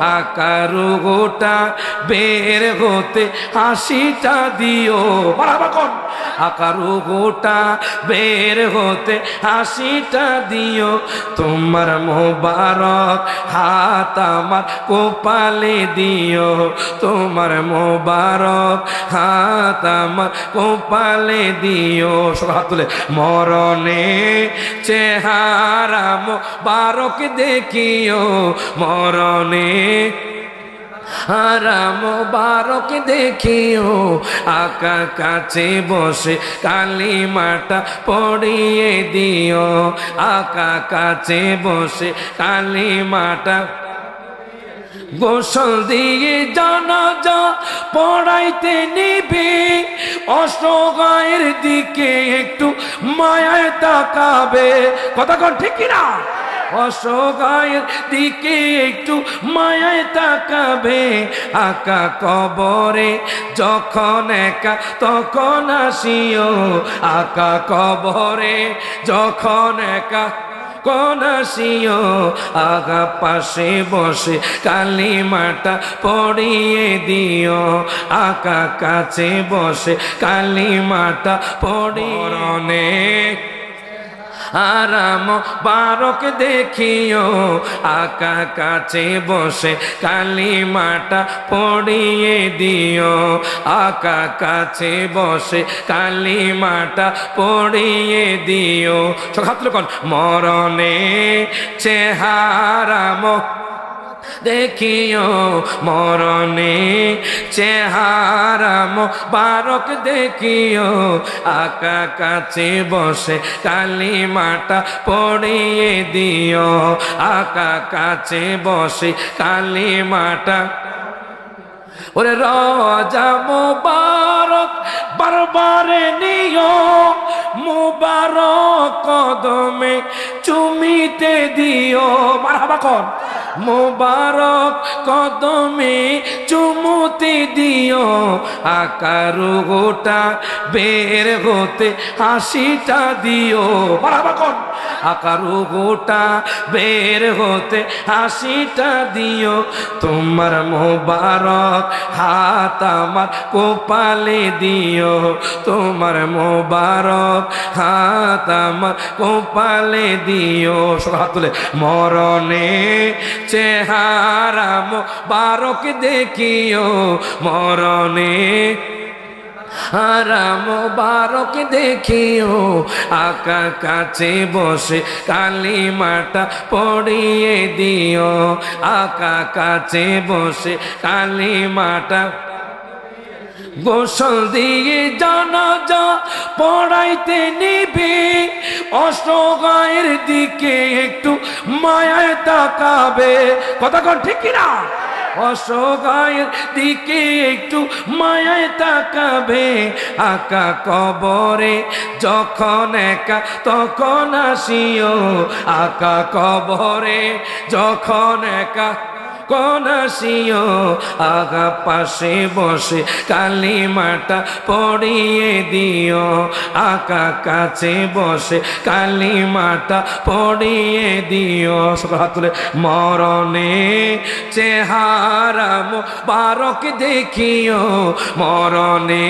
আকারু গোটা বের হতে হাসিটা দিও। বরাবর আকারু গোটা বের হতে হাসিটা দিও। তোমার মোবারক হাত আমার কোপালে দিও। তোমার মোবারক হাত আমার কোপালে দিও। হাত মরণে চেহারা মোবারক দেখিও। মরণে হারাম বারক দেখিও আকা কাছে বসে কালিমাটা পড়িয়ে দিও। আকা কাছে বসে কালিমাটা গোসল দিয়ে জানা যা পড়াইতে নিবি। অসহায়ের দিকে একটু মায়ায় তাকাবে। কথা কন, ঠিক কিনা? অসহায়ের দিকে একটু মায়ায় তাকাবে আকা কবরে, যখন একা তখন আসিও আকা কবরে, যখন একা কোন আসিও আগা পাশে বসে কালিমাটা পড়িয়ে দিও, আকা কাছে বসে কালিমাটা পড়িয়ে আরাম বারক দেখিও, আকা কাছে বসে কালিমাটা পড়িয়ে দিও। আকা কাছে বসে কালিমাটা পড়িয়ে দিও। সখাত্র কন, মরণে চেহারাম দেখিও মরণে চেহারাম বারক দেখিও, আকা কাছে বসে কালিমাটা পড়িয়ে দিও, আকা কাছে বসে কালিমাটা। ওরে রাজা মোবারক বারবারে নিও, মোবারক কদমে চুমিতে দিও। মারহাবা কন মোবারক কদমে চুমুতে দিও আকার গোটা বের হতে হাসিটা দিও। কন আকারু গোটা বের হতে হাসিটা দিও। তোমার মোবারক হাত আমার কোপালে দিও। তোমার মোবারক হাত আমার কোপালে দিও। হাত মরণে চেহারা বারক দেখিও। মরণে হারাম বারক দেখিও, আকা কাছে বসে কালিমাটা পড়িয়ে দিও। আকা কাছে বসে কালিমাটা গোসল দিয়ে জানা যা পড়াইতে নিবি। অসহায়ের দিকে একটু মায়ায় তাকাবে। কথা কন, ঠিক কিনা? অসহায়ের দিকে একটু মায়ায় তাকাবে আকা কবরে। যখন একা, তখন আসিও আকা কবরে। যখন একা কোন আসিও? আগা পাশে বসে কালিমাটা পড়িয়ে দিও। আকা কাছে বসে কালিমাটা পড়িয়ে দিও। তুলে, মরণে চেহারা বারক দেখিও। মরণে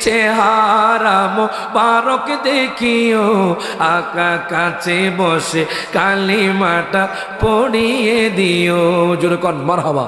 চেহারা বারক দেখিও। আকা কাছে বসে কালিমাটা পড়িয়ে দিও। জোরে কন মারহাবা।